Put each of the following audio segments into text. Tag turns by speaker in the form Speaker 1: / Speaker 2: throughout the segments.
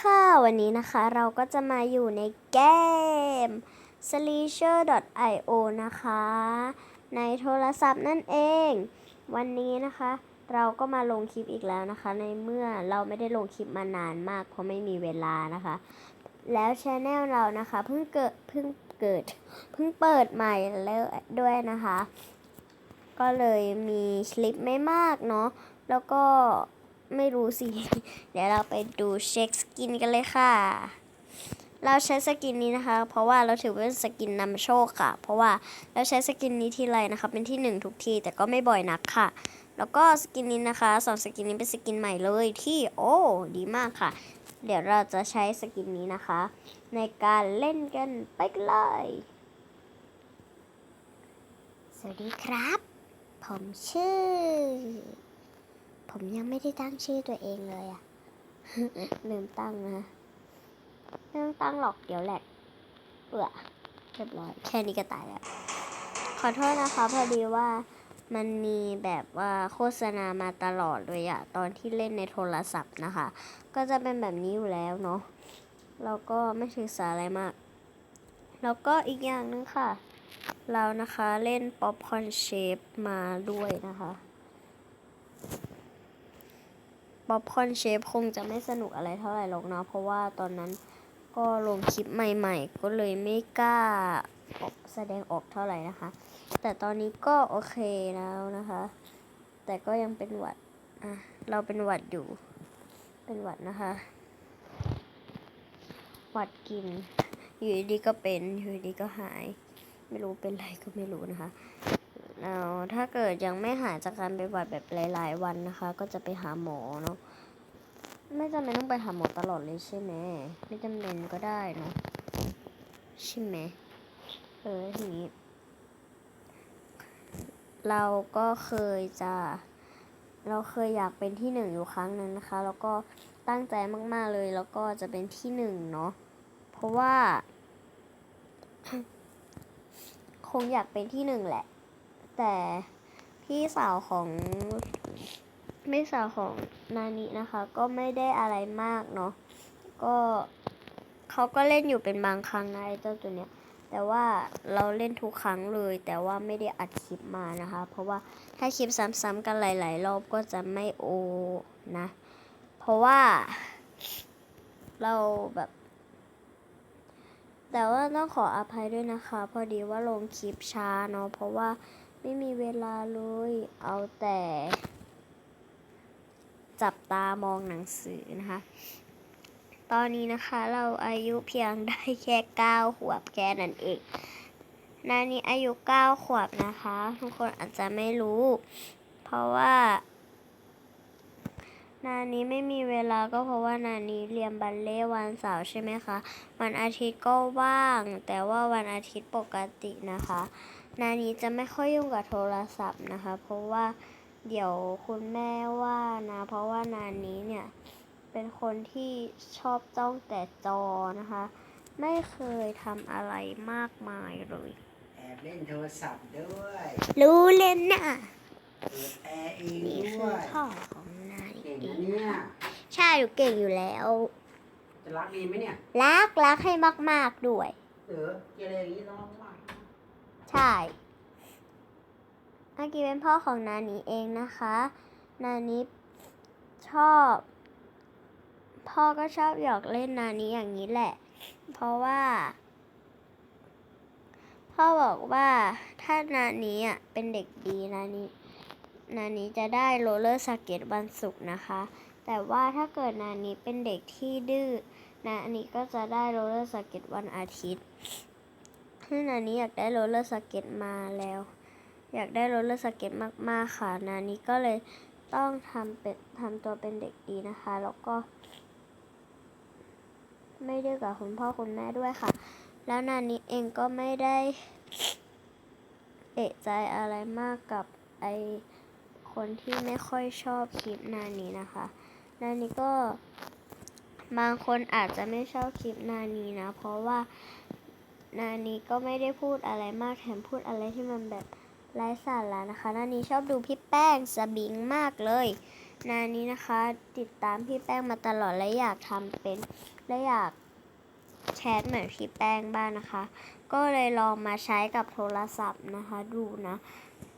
Speaker 1: ค่ะ วันนี้นะคะเราก็จะมาอยู่ในเกม s l e a s h e r i o นะคะ ในโทรศัพท์นั่นเอง วันนี้นะคะ เราก็มาลงคลิปอีกแล้วนะคะ ในเมื่อเราไม่ได้ลงคลิปมานานมาก เพราะไม่มีเวลานะคะ แล้วช anel เรานะคะเพิ่งเกิดเพิ่งเกิดเพิ่งเปิดใหม่แล้วด้วยนะคะ ก็เลยมีคลิปไม่มากเนาะแล้วก็ ไม่รู้สิ เดี๋ยวเราไปดูเช็คสกินกันเลยค่ะ เราใช้สกินนี้นะคะ เพราะว่าเราถือว่าเป็นสกินนำโชคค่ะ เพราะว่าเราใช้สกินนี้ทีไรนะคะ เป็นที่หนึ่งทุกที แต่ก็ไม่บ่อยนักค่ะ แล้วก็สกินนี้นะคะสองสกินนี้เป็นสกินใหม่เลยที่โอ้ดีมากค่ะ เดี๋ยวเราจะใช้สกินนี้นะคะ ในการเล่นกันไปกันเลยสวัสดีครับ ผมชื่อ ผมยังไม่ได้ตั้งชื่อตัวเองเลยอะลืมตั้งนะไม่ต้องตั้งหรอกเดี๋ยวแหลกเปื่อเรียบร้อย แค่นี้ก็ตายแล้ว ขอโทษนะคะพอดีว่ามันมีแบบว่าโฆษณามาตลอดเลยอะตอนที่เล่นในโทรศัพท์นะคะ ก็จะเป็นแบบนี้อยู่แล้วเนาะแล้วก็ไม่ถือสาอะไรมาก แล้วก็อีกอย่างหนึงค่ะ เรานะคะเล่นป๊อปคอนเชฟมาด้วยนะคะ ป๊อปคอนเชฟคงจะไม่สนุกอะไรเท่าไหร่หรอกเนาะเพราะว่าตอนนั้นก็ลงคลิปใหม่ๆ ก็เลยไม่กล้าออกแสดงออกเท่าไหร่นะคะ แต่ตอนนี้ก็โอเคแล้วนะคะ แต่ก็ยังเป็นหวัดอะเราเป็นหวัดอยู่ เป็นหวัดนะคะ หวัดกิน อยู่ดีก็เป็น อยู่ดีก็หาย ไม่รู้เป็นไรก็ไม่รู้นะคะ แล้วถ้าเกิดยังไม่หายจากการเป็นหวัดแบบหลาย ๆ วันนะคะ ก็จะไปหาหมอเนาะไม่จำเป็นต้องไปหาหมอตลอดเลยใช่ไหมไม่จำเป็นก็ได้เนาะใช่ไหมเออทีนี้ เราก็เคยจะ เราเคยอยากเป็นที่หนึ่งอยู่ครั้งหนึ่งนะคะ แล้วก็ตั้งใจมากๆเลยแล้วก็จะเป็นที่หนึ่งเนาะเพราะว่า คงอยากเป็นที่หนึ่งแหละ แต่พี่สาวของพี่สาวของนานินะคะ ก็ไม่ได้อะไรมากเนาะก็เขาก็เล่นอยู่เป็นบางครั้งนะไอ้เจ้าตัวเนี้ยแต่ว่าเราเล่นทุกครั้งเลย แต่ว่าไม่ได้อัดคลิปมานะคะ เพราะว่าถ้าคลิปซ้ำๆกันหลาย ๆ รอบก็จะไม่โอนะ เพราะว่าเราแบบ แต่ว่าต้องขออภัยด้วยนะคะ พอดีว่าลงคลิปช้าเนาะเพราะว่า ไม่มีเวลาเลย เอาแต่ จับตามองหนังสือนะคะ ตอนนี้นะคะเราอายุเพียงได้แค่เก้าขวบแค่นั้นเองนานี้อายุเก้าขวบนะคะ ทุกคนอาจจะไม่รู้ เพราะว่านานี้ไม่มีเวลาก็เพราะว่านานี้เรียนบัลเล่วันเสาร์ใช่ไหมคะ วันอาทิตย์ก็ว่าง แต่ว่าวันอาทิตย์ปกตินะคะ นานี้จะไม่ค่อยยุ่งกับโทรศัพท์นะคะ เพราะว่าเดี๋ยวคุณแม่ว่านะ เพราะว่านานี้เนี่ยเป็นคนที่ชอบจ้องแต่จอนะคะ ไม่เคยทำอะไรมากมายเลย
Speaker 2: แอบเล่นโทรศัพท์ด้วย
Speaker 1: รู้เล่นนะ
Speaker 2: เปิดแอร์เอง
Speaker 1: นี่
Speaker 2: ด้
Speaker 1: คื
Speaker 2: ว
Speaker 1: อยพ่อของนา
Speaker 2: เก่ง
Speaker 1: นี่
Speaker 2: นะเนี่ย
Speaker 1: ใช่อยู่เก่งอยู่แล้ว
Speaker 2: จะรักดีไหมเนี่ย
Speaker 1: รักรักให้มากๆด้วย
Speaker 2: เออเกเรอย่างนี้ต้องรักมาก
Speaker 1: ใช่อากีเป็นพ่อของนานีเองนะคะ นานีชอบ พ่อก็ชอบหยอกเล่นนานีอย่างนี้แหละ เพราะว่า พ่อบอกว่าถ้านานีอะเป็นเด็กดีนานีนานีจะได้โรลเลอร์สเก็ตวันศุกร์นะคะ แต่ว่าถ้าเกิดนานีเป็นเด็กที่ดื้อนานีก็จะได้โรลเลอร์สเก็ตวันอาทิตย์ คือนานี้อยากได้โรลเลอร์สเก็ตมาแล้ว อยากได้โรลเลอร์สเก็ตมากๆค่ะ นานี้ก็เลยต้องทำเป็นทำตัวเป็นเด็กดีนะคะ แล้วก็ ไม่ดื้อกับคุณพ่อคุณแม่ด้วยค่ะ แล้วนานี้เองก็ไม่ได้เอะใจอะไรมากกับไอคนที่ไม่ค่อยชอบคลิปนานี้นะคะนานี้ก็บางคนอาจจะไม่ชอบคลิปนานี้นะ เพราะว่า นานี้ก็ไม่ได้พูดอะไรมากแถมพูดอะไรที่มันแบบไร้สาระนะคะ นานี้ชอบดูพี่แป้งสบิงมากเลย นานี้นะคะติดตามพี่แป้งมาตลอดและอยากทำเป็นและอยากแชทเหมือนพี่แป้งบ้างนะคะ ก็เลยลองมาใช้กับโทรศัพท์นะคะดูนะ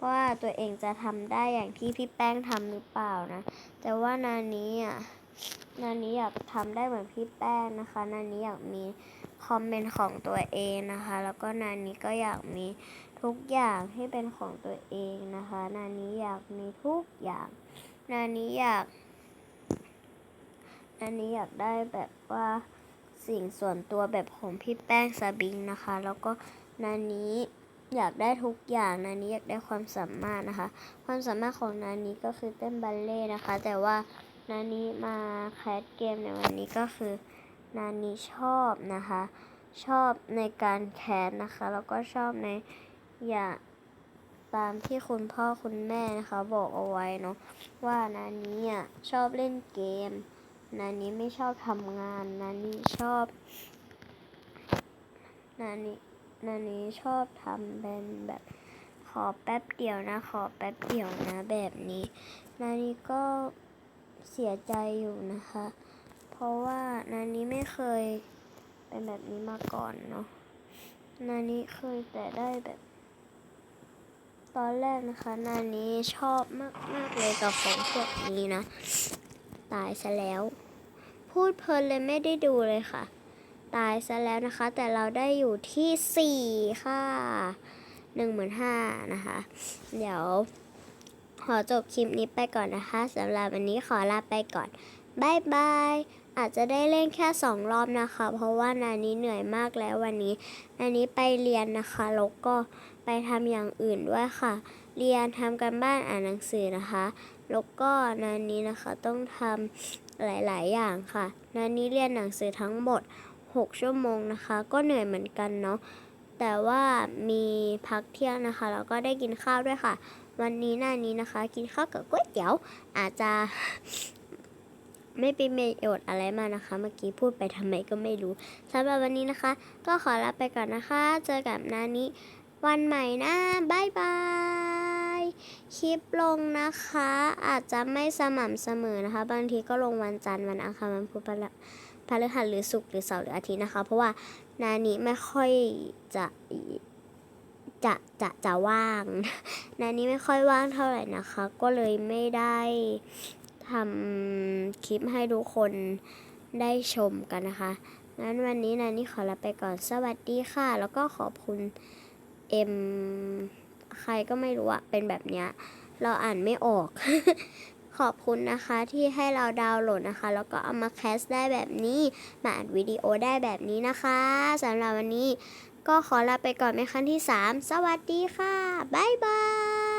Speaker 1: ว่าตัวเองจะทำได้อย่างที่พี่แป้งทำหรือเปล่านะ แต่ว่านานี้อะนานี้อยากทำได้เหมือนพี่แป้งนะคะ นานี้อยากมี คอมเมนต์ของตัวเองนะคะ แล้วก็นานี้ก็อยากมีทุกอย่างที่เป็นของตัวเองนะคะ นานี้อยากมีทุกอย่าง นานี้อยาก นานี้อยากได้แบบว่าสิ่งส่วนตัวแบบของพี่แป้งสบิงนะคะ แล้วก็นานี้อยากได้ทุกอย่างนานี้อยากได้ความสามารถนะคะ ความสามารถของนานี้ก็คือเต้นบัลเล่ต์นะคะ แต่ว่านานี้มาแคสเกมในวันนี้ก็คือ นานี้ชอบนะคะ ชอบในการแคสนะคะ แล้วก็ชอบในอย่างตามที่คุณพ่อคุณแม่นะคะ บอกเอาไว้เนาะว่านานี้อะชอบเล่นเกม นานี้ไม่ชอบทำงาน นานี้ชอบ นานี้นานี้ชอบทำเป็นแบบขอแป๊บเดียวนะ ขอแป๊บเดียวนะแบบนี้ นานี้ก็เสียใจอยู่นะคะ เพราะว่านานี้ไม่เคยเป็นแบบนี้มาก่อนเนาะนานี้เคยแต่ได้แบบ ตอนแรกนะคะนานี้ชอบมากมากเลยกับของพวกนี้นะ ตายซะแล้ว พูดเพลินเลยไม่ได้ดูเลยค่ะ ตายซะแล้วนะคะ แต่เราได้อยู่ที่สี่ค่ะหนึ่งหมื่นห้านะคะ เดี๋ยวขอจบคลิปนี้ไปก่อนนะคะสำหรับวันนี้ขอลาไปก่อนบายบาย อาจจะได้เล่นแค่สองรอบนะคะ เพราะว่านานี้เหนื่อยมากแล้ววันนี้นานี้ไปเรียนนะคะแล้วก็ไปทำอย่างอื่นด้วยค่ะ เรียนทำการบ้านอ่านหนังสือนะคะแล้วก็นานี้นะคะต้องทำหลาย ๆ อย่างค่ะนานี้เรียนหนังสือทั้งหมด 6 ชั่วโมงนะคะ ก็เหนื่อยเหมือนกันเนาะแต่ว่ามีพักเที่ยงนะคะแล้วก็ได้กินข้าวด้วยค่ะ วันนี้หน้านี้นะคะ กินข้าวกับก๋วยเตี๋ยวอาจจะ ไม่เป็นประโยชน์อะไรมานะคะ เมื่อกี้พูดไปทำไมก็ไม่รู้สำหรับวันนี้นะคะ ก็ขอลาไปก่อนนะคะ เจอกับนานี้ วันใหม่นะบายบายคลิปลงนะคะ อาจจะไม่สม่ำเสมอนะคะ บางทีก็ลงวันจันทร์วันอังคารวันพุธพฤพฤหัสหรือศุกร์หรือเสาร์หรืออาทิตย์นะคะ เพราะว่านานี้ไม่ค่อยจะจะจะจะว่างนานี้ไม่ค่อยว่างเท่าไหร่นะคะ ก็เลยไม่ได้ ทำคลิปให้ทุกคนได้ชมกันนะคะงั้นวันนี้นานี้ขอลาไปก่อนสวัสดีค่ะ แล้วก็ขอบคุณเอ็มใครก็ไม่รู้อะเป็นแบบเนี้ย เราอ่านไม่ออก ขอบคุณนะคะที่ให้เราดาวน์โหลดนะคะ แล้วก็เอามาแคสได้แบบนี้ มาอัดวิดีโอได้แบบนี้นะคะสำหรับวันนี้ก็ขอลาไปก่อนในครั้งที่ 3 สวัสดีค่ะ บ๊ายบาย